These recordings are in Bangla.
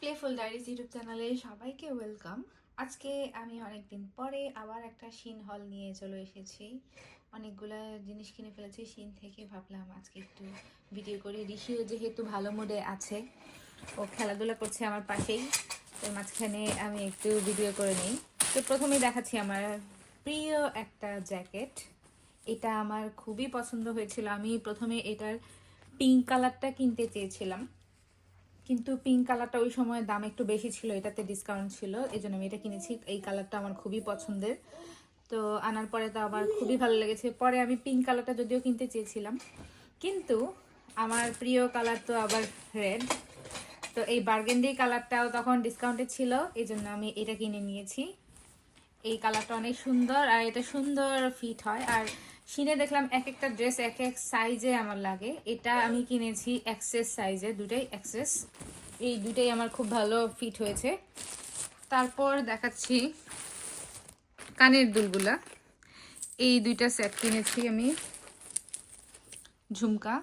প্লেফুল ডায়েরিজ ইউটিউব চ্যানেলে সবাইকে ওয়েলকাম আজকে আমি অনেকদিন পরে আবার একটা শিন হল নিয়ে চলে এসেছি। অনেকগুলো জিনিস কিনে ফেলেছি শিন থেকে। ভাবলাম আজকে একটু ভিডিও করি। ঋষিও যেহেতু ভালো মুডে আছে, ও খেলাধুলা করছে আমার পাশেই। তো মাঝখানে আমি একটু ভিডিও করে নিই। তো প্রথমেই দেখাচ্ছি আমার প্রিয় একটা জ্যাকেট এটা আমার খুবই পছন্দ হয়েছিল। আমি প্রথমে এটার পিঙ্ক কালারটা কিনতে চেয়েছিলাম। কিন্তু পিঙ্ক কালারটা ওই সময় দাম একটু বেশি ছিল, এটাতে ডিসকাউন্ট ছিল এই জন্য আমি এটা কিনেছি। এই কালারটা আমার খুবই পছন্দের। তো আনার পরে তো আমার খুবই ভালো লেগেছে। পরে আমি পিঙ্ক কালারটা যদিও কিনতে চেয়েছিলাম, কিন্তু আমার প্রিয় কালার তো আবার রেড তো এই বার্গেন্ডি কালারটাও তখন ডিসকাউন্টে ছিল এই জন্য আমি এটা কিনে নিয়েছি। এই কালারটা অনেক সুন্দর, আর এটা সুন্দর ফিট হয়। আর সিনে দেখলাম এক একটা ড্রেস এক এক সাইজে আমার লাগে। এটা আমি কিনেছি এক্সেস সাইজে দুটাই এক্সেস এই দুটাই আমার খুব ভালো ফিট হয়েছে। তারপর দেখাচ্ছি কানের দুলগুলা। এই দুইটা সেট কিনেছি আমি। ঝুমকা।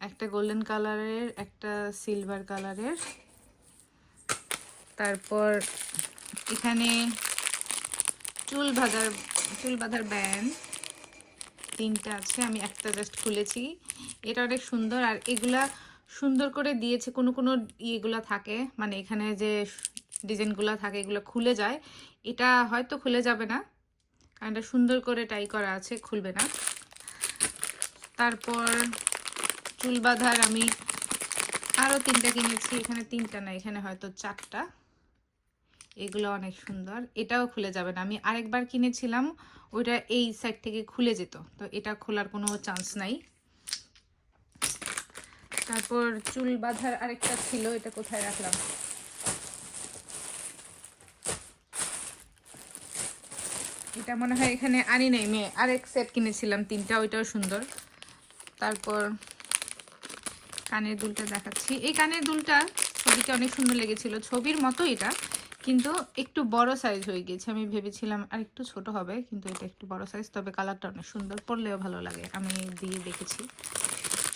একটা গোল্ডেন কালারের একটা সিলভার কালারের তারপর এখানে চুল বাঁধার চুল বাঁধার ব্যান্ড তিনটা আছে, আমি একটা জাস্ট খুলেছি। এটা অনেক সুন্দর, আর এগুলা সুন্দর করে দিয়েছে, কোনো কোনো ইয়েগুলো থাকে মানে এখানে যে ডিজাইনগুলো থাকে, এগুলো খুলে যায়। এটা হয়তো খুলে যাবে না, কারণ এটা সুন্দর করে টাই করা আছে, খুলবে না। তারপর চুল বাঁধার আমি আরও তিনটা কিনেছি, এখানে তিনটা না, এখানে হয়তো চারটা। এগুলো অনেক সুন্দর। এটাও খুলে যাবে না। আমি আরেকবার কিনেছিলাম, ওইটা এই সাইড থেকে খুলে যেত। তো এটা খোলার কোনো চান্স নাই। তারপর চুল বাঁধার আরেকটা ছিল, এটা কোথায় রাখলাম? এটা মনে হয় এখানে আনি নাই। মেয়ে আরেক সেট কিনেছিলাম তিনটা, ওইটাও সুন্দর। তারপর কানের দুলটা দেখাচ্ছি। এই কানের দুলটা ছবিতে অনেক সুন্দর লেগেছিল। ছবির মতো এটা। কিন্তু একটু বড় সাইজ হয়ে গেছে। আমি ভেবেছিলাম আর একটু ছোট হবে, কিন্তু এটা একটু বড় সাইজ তবে কালারটা অনেক সুন্দর, পরলেও ভালো লাগে। আমি দিয়ে দেখেছি।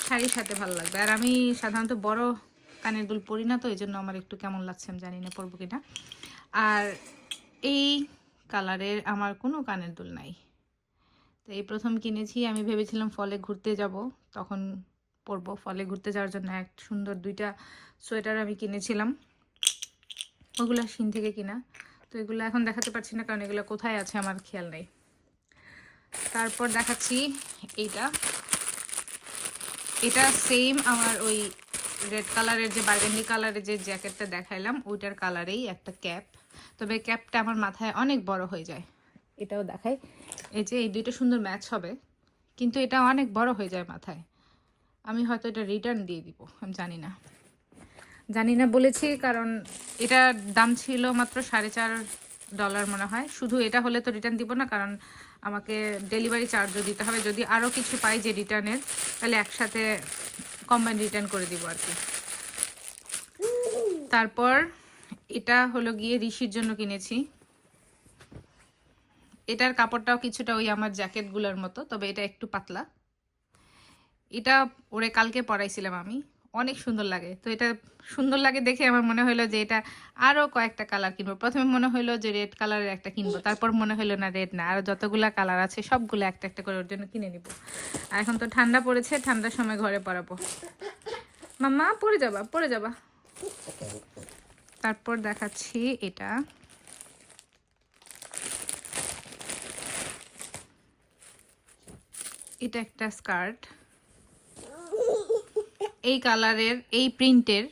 শাড়ির সাথে ভালো লাগবে। আর আমি সাধারণত বড় কানের দুল পরি না, তো এই জন্য আমার একটু কেমন লাগছে আমি জানি না পরবো কিনা। আর এই কালারের আমার কোনো কানের দুল নাই। তো এই প্রথম কিনেছি, আমি ভেবেছিলাম ফলে ঘুরতে যাব, তখন পরবো। ফলে ঘুরতে যাওয়ার জন্য এক সুন্দর দুইটা সোয়েটার আমি কিনেছিলাম। ওগুলো সিন থেকে কিনা। তো এগুলো এখন দেখাতে পারছি না, কারণ এগুলো কোথায় আছে আমার খেয়াল নেই। তারপর দেখাচ্ছি এইটা। এটা সেম আমার ওই রেড কালারের যে বার্গেন্ডি কালারের যে জ্যাকেটটা দেখাইলাম, ওইটার কালারেই একটা ক্যাপ তবে ক্যাপটা আমার মাথায় অনেক বড় হয়ে যায়। এটাও দেখাই। এই যে এই দুইটা সুন্দর ম্যাচ হবে, কিন্তু এটা অনেক বড় হয়ে যায় মাথায়। আমি হয়তো এটা রিটার্ন দিয়ে দিব, আমি জানি না। জানি না বলেছি, কারণ এটার দাম ছিল মাত্র সাড়ে চার ডলার মনে হয়। শুধু এটা হলে তো রিটার্ন দিব না, কারণ আমাকে ডেলিভারি চার্জও দিতে হবে। যদি আরও কিছু পাই যে রিটার্নের তাহলে একসাথে কম্বাইন রিটার্ন করে দিব আর কি। তারপর এটা হলো গিয়ে ঋষির জন্য কিনেছি। এটার কাপড়টাও কিছুটা ওই আমার জ্যাকেটগুলোর মতো, তবে এটা একটু পাতলা। এটা ওরে কালকে পরাইছিলাম আমি। অনেক সুন্দর লাগে। তো এটা সুন্দর লাগে দেখে আমার মনে হলো যে এটা আরও কয়েকটা কালার কিনবো। প্রথমে মনে হলো যে রেড কালারের একটা কিনবো, তারপর মনে হলো না রেড না, আর যতগুলা কালার আছে সবগুলো একটা একটা করে ওর জন্য কিনে নিব। আর এখন তো ঠান্ডা পড়েছে, ঠান্ডার সময় ঘরে পরাবো মাম্মা পরে যাবা পরে যাবা। তারপর দেখাচ্ছি এটা। এটা একটা স্কার্ট এই কালারের, এই প্রিন্টের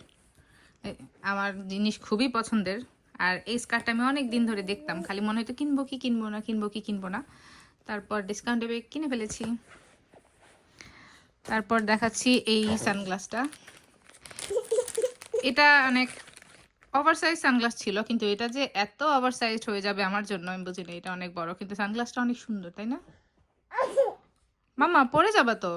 আমার জিনিস খুবই পছন্দের। আর এই স্কার্টটা আমি অনেক দিন ধরে দেখতাম। খালি মনে হতো কিনবো কি কিনবো না, কিনবো কি কিনবো না। তারপর ডিসকাউন্টে কিনে ফেলেছি। তারপর দেখাচ্ছি এই সানগ্লাসটা। এটা অনেক ওভারসাইজ সানগ্লাস ছিল, কিন্তু এটা যে এত ওভার সাইজ হয়ে যাবে আমার জন্য, আমি বুঝি না এটা অনেক বড়। কিন্তু সানগ্লাসটা অনেক সুন্দর, তাই না? মামা পরে যাবা তো।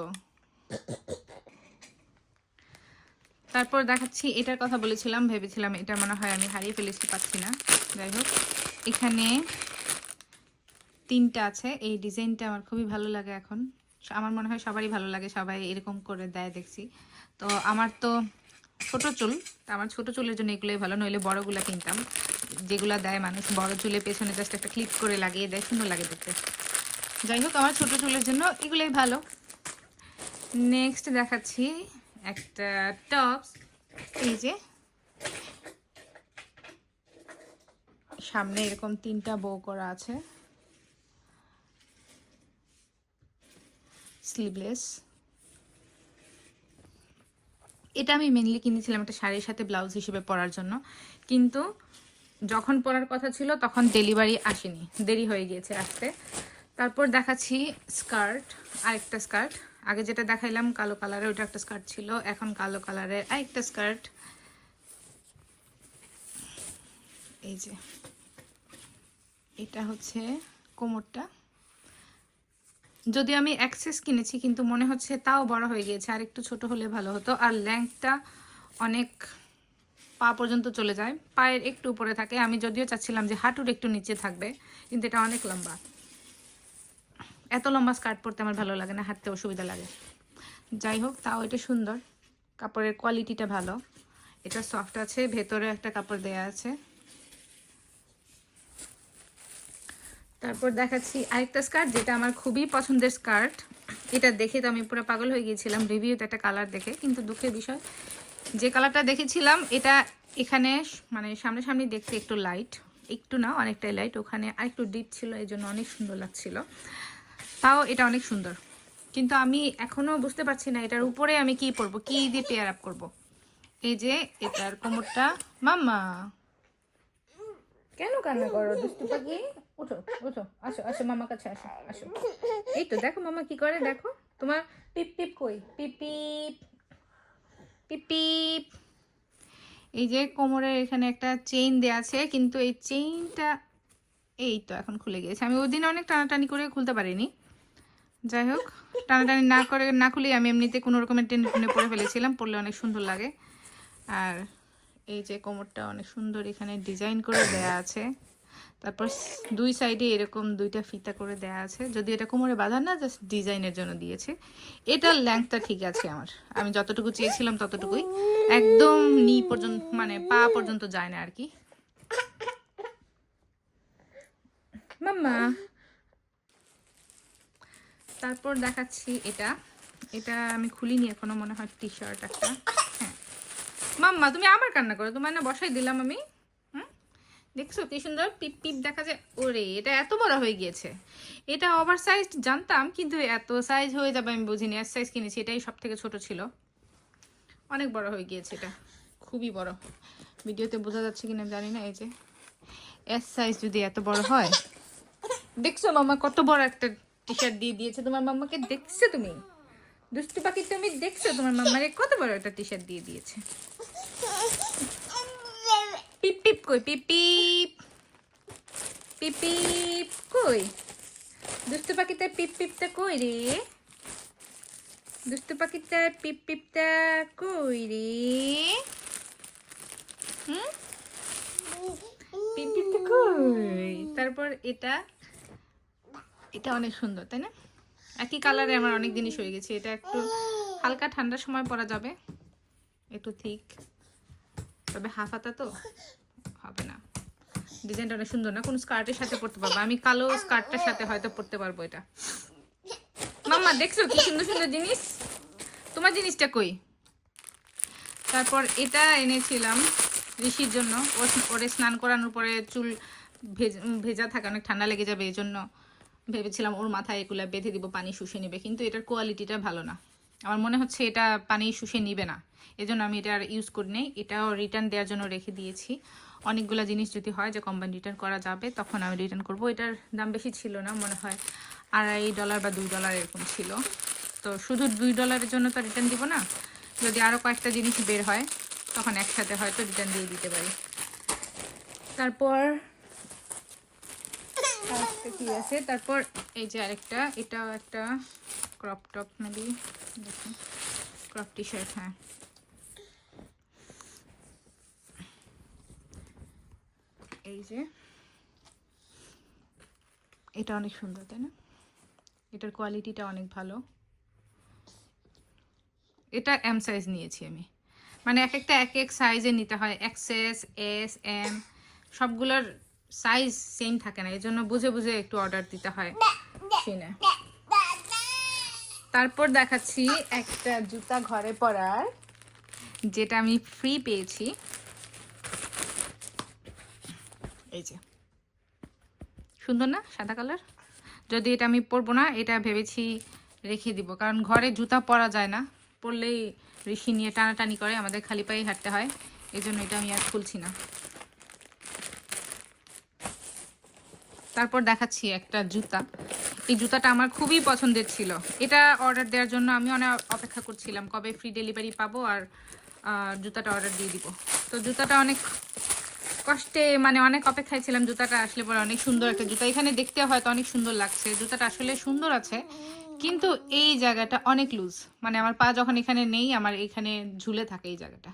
তারপর দেখাচ্ছি, এটার কথা বলেছিলাম, ভেবেছিলাম এটা মনে হয় আমি হারিয়ে ফেলেছি, পাচ্ছি না। যাই হোক, এখানে তিনটা আছে। এই ডিজাইনটা আমার খুবই ভালো লাগে এখন। আমার মনে হয় সবারই ভালো লাগে, সবাই এরকম করে দেয় দেখছি। তো আমার তো ছোট চুল আমার ছোট চুলের জন্য এগুলোই ভালো, নইলে বড়গুলা কিনতাম। যেগুলো দেয় মানুষ, বড় চুলে পেছনে জাস্ট একটা ক্লিপ করে লাগিয়ে দেয়, সুন্দর লাগে দেখতে। যাই হোক, আমার ছোট চুলের জন্য এগুলোই ভালো। নেক্সট দেখাচ্ছি একটা টপস, এই যে, সামনে এরকম তিনটা বউ করা আছে স্লিভলেস এটা আমি মেনলি কিনেছিলাম একটা শাড়ির সাথে ব্লাউজ হিসেবে পরার জন্য, কিন্তু যখন পরার কথা ছিল তখন ডেলিভারি আসেনি, দেরি হয়ে গিয়েছে আসতে। তারপর দেখাচ্ছি স্কার্ট আরেকটা স্কার্ট আগে যেটা দেখাইলাম, কালো কালারের ওইটা একটা স্কার্ট ছিল, এখন কালো কালারের আরেকটা স্কার্ট এই যে, এটা হচ্ছে কোমরটা। যদি আমি অ্যাক্সেস কিনেছি, কিন্তু মনে হচ্ছে তাও বড় হয়ে গিয়েছে, আর একটু ছোট হলে ভালো হতো। আর ল্যাংটা অনেক পা পর্যন্ত চলে যায়, পায়ের একটু উপরে থাকে। আমি যদিও চাচ্ছিলাম যে হাঁটুর একটু নিচে থাকবে, কিন্তু এটা অনেক লম্বা। এত লম্বা স্কার্ট পরতে আমার ভালো লাগে না, হাঁটতে অসুবিধা লাগে। যাই হোক, তাও এটা সুন্দর। কাপড়ের কোয়ালিটিটা ভালো। এটা সফট আছে, ভেতরে একটা কাপড় দেয়া আছে। তারপর দেখাচ্ছি আরেকটা স্কার্ট যেটা আমার খুবই পছন্দের স্কার্ট এটা দেখে তো আমি পুরো পাগল হয়ে গিয়েছিলাম রিভিউতে একটা কালার দেখে, কিন্তু দুঃখের বিষয়, যে কালারটা দেখেছিলাম, এটা এখানে মানে সামনাসামনি দেখতে একটু লাইট একটু না, অনেকটাই লাইট ওখানে আরেকটু ডিপ ছিল এই জন্য অনেক সুন্দর লাগছিল। তাও এটা অনেক সুন্দর। কিন্তু আমি এখনও বুঝতে পারছি না এটার উপরে আমি কি পরবো, কি দিয়ে পেয়ার আপ করব। এই যে এটার কোমরটা, মাম্মা। কেন কান্না করো, দুষ্টু পাখি? উঠো উঠো, আসো আসো মামা কাছে আসো আসো। এই তো, দেখো মামা কি করে, দেখো। তোমার পিপ পিপ কই? পিপ পিপ পিপ পিপ। এই যে কোমরের এখানে একটা চেইন দেয়া আছে, কিন্তু এই চেইনটা এই তো এখন খুলে গিয়েছে। আমি ওই দিন অনেক টানাটানি করে খুলতে পারিনি। যাই হোক, টানাটানি না করে, না খুলেই আমি এমনিতে কোনো রকমের টেনে পরে ফেলেছিলাম, পরলে অনেক সুন্দর লাগে। আর এই যে কোমরটা অনেক সুন্দর এখানে ডিজাইন করে দেয়া আছে। তারপর দুই সাইডে এরকম দুইটা ফিতা করে দেয়া আছে। যদি এটা কোমরে বাঁধা না জাস্ট ডিজাইনের জন্য দিয়েছে। এটার ল্যাংথটা ঠিক আছে আমার। আমি যতটুকু চেয়েছিলাম ততটুকুই। একদম নি পর্যন্ত মানে পা পর্যন্ত যায় না আর কি। মাম্মা। তারপর দেখাচ্ছি এটা। এটা আমি খুলিনি এখনও, মনে হয় টি শার্ট একটা। হ্যাঁ। মাম্মা, তুমি আমার কান্না করো। তোমার না বসাই দিলাম আমি। দেখছ কি সুন্দর পিপ পিপ দেখা যায়? ওরে, এটা এত বড় হয়ে গিয়েছে। এটা ওভার সাইজ জানতাম, কিন্তু এত সাইজ হয়ে যাবে আমি বুঝিনি। এস সাইজ কিনেছি, এটাই সব থেকে ছোট ছিল। অনেক বড় হয়ে গিয়েছে এটা। খুবই বড়। ভিডিওতে বোঝা যাচ্ছে কিনা জানি না, এই যে। এস সাইজ যদি এত বড় হয়। দেখছ মামা কত বড় একটা টি শার্ট দিয়ে দিয়েছে তোমার মাম্মাকে, দেখছ তুমি? দুষ্টু পাখি তুমি দেখছ, তোমার মাম্মারে কত বড় একটা টি শার্ট দিয়ে দিয়েছে। পিপ পিপ, কই, পিপ পিপ। পিপ পিপ, কই? দুষ্টু পাখিটা পিপ, পিপটা কই রে? দুষ্টু পাখিটা পিপ, পিপটা কই রে? হুম? পিপ, পিপটা কই? তারপর এটা এটা অনেক সুন্দর, তাই না? একই কালারে আমার অনেক জিনিস হয়ে গেছে। এটা একটু হালকা ঠান্ডার সময় পরা যাবে। একটু ঠিক তবে হাফ হাতা তো হবে না। ডিজাইনটা অনেক সুন্দর না? কোন স্কার্টের সাথে পরতে পারব? আমি কালো স্কার্টটার সাথে হয়তো পরতে পারব এটা। মাম্মা, দেখছ কি সুন্দর সুন্দর জিনিস? তোমার জিনিসটা কই? তারপর এটা এনেছিলাম ঋষির জন্য। ওরে স্নান করানোর পরে চুল ভেজা থাকে অনেক ঠান্ডা লেগে যাবে এই জন্য ভেবেছিলাম ওর মাথায় এগুলো বেঁধে দিব, পানি শুষে নেবে, কিন্তু এটার কোয়ালিটিটা ভালো না। আমার মনে হচ্ছে এটা পানি শুষে নিবে না। এজন্য আমি এটা আর ইউজ করি নাই। এটাও রিটার্ন দেওয়ার জন্য রেখে দিয়েছি। অনেকগুলো জিনিস যদি হয়, যে কোম্পানি রিটার্ন করা যাবে, তখন আমি রিটার্ন করব। এটার দাম বেশি ছিল না, মনে হয় আড়াই ডলার বা দুই ডলার এরকম ছিল। তো শুধু দুই ডলারের জন্য তো রিটার্ন দিব না। যদি আরও কয়েকটা জিনিস বের হয়, তখন একসাথে হয়তো রিটার্ন দিয়ে দিতে পারি। তারপর আরেকটা কি আছে? তারপর এই যে আরেকটা, এটাও একটা ক্রপ টপ মেবি দেখুন। ক্রপ টি শার্ট হ্যাঁ। এই যে। এটা অনেক সুন্দর, তাই না? এটার কোয়ালিটিটা অনেক ভালো। এটা এম সাইজ নিয়েছি আমি। মানে এক একটা এক এক সাইজে নিতে হয়। এক্সেস এস এম সবগুলোর সাইজ সেম থাকে না এই জন্য বুঝে বুঝে একটু অর্ডার দিতে হয় কিনে তারপর দেখাচ্ছি একটা জুতা ঘরে পরার, যেটা আমি ফ্রি পেয়েছি। এই যে। সুন্দর না, সাদা কালার যদি এটা আমি পরবো না, এটা ভেবেছি রেখে দিব, কারণ ঘরে জুতা পরা যায় না। পরলেই ঋষি নিয়ে টানাটানি করে, আমাদের খালি পায়ে হাঁটতে হয় এই জন্য এটা আমি আর খুলছি না। তারপর দেখাচ্ছি একটা জুতা। এই জুতাটা আমার খুবই পছন্দের ছিল। এটা অর্ডার দেওয়ার জন্য আমি অনেক অপেক্ষা করছিলাম, কবে ফ্রি ডেলিভারি পাবো আর জুতাটা অর্ডার দিয়ে দিব। তো জুতাটা অনেক কষ্টে মানে অনেক অপেক্ষায় ছিলাম জুতাটা আসলে পরে অনেক সুন্দর একটা জুতা। এখানে দেখতে হয়তো অনেক সুন্দর লাগছে, জুতাটা আসলে সুন্দর আছে, কিন্তু এই জায়গাটা অনেক লুজ মানে আমার পা যখন এখানে নেই, আমার এখানে ঝুলে থাকে এই জায়গাটা।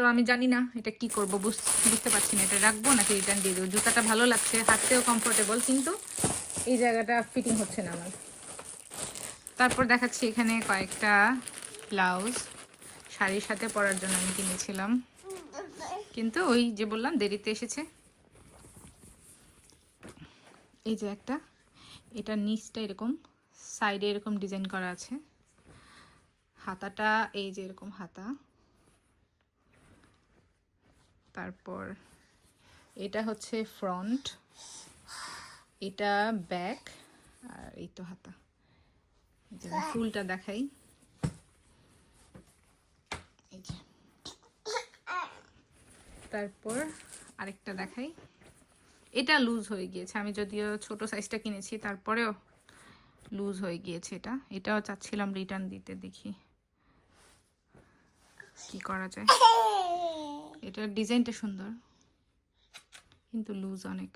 তো আমি জানি না এটা কি করব বুঝতে পারছি না, এটা রাখব নাকি রিটার্ন দিয়ে দেবো? জুতাটা ভালো লাগছে, হাঁটতেও কমফোর্টেবল কিন্তু এই জায়গাটা ফিটিং হচ্ছে না আমার। তারপর দেখাচ্ছি এখানে কয়েকটা ব্লাউজ শাড়ির সাথে পরার জন্য আমি কিনেছিলাম। কিন্তু ওই যে বললাম, দেরিতে এসেছে। এই যে একটা, এটা নিচটা এরকম সাইডে এরকম ডিজাইন করা আছে। হাতাটা এই যে এরকম হাতা। তারপর এটা হচ্ছে ফ্রন্ট এটা ব্যাক আর এই তো হাতা। ফুলটা দেখাই। তারপর আরেকটা দেখাই। এটা লুজ হয়ে গিয়েছে। আমি যদিও ছোট সাইজটা কিনেছি, তারপরেও লুজ হয়ে গিয়েছে এটা। এটাও চাচ্ছিলাম রিটার্ন দিতে, দেখি কি করা যায়। এটার ডিজাইনটা সুন্দর। কিন্তু লুজ অনেক।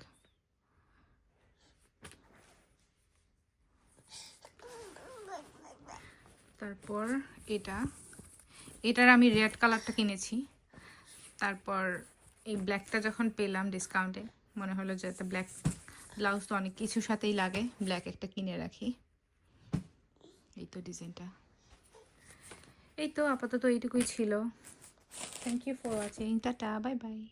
তারপর এটা। এটার আমি রেড কালারটা কিনেছি। তারপর এই ব্ল্যাকটা যখন পেলাম ডিসকাউন্টে মনে হলো যে একটা ব্ল্যাক ব্লাউজ তো অনেক কিছুর সাথেই লাগে ব্ল্যাক একটা কিনে রাখি। এই তো ডিজাইনটা এই তো আপাতত এইটুকুই ছিল। Thank you for watching. Tata. Bye bye.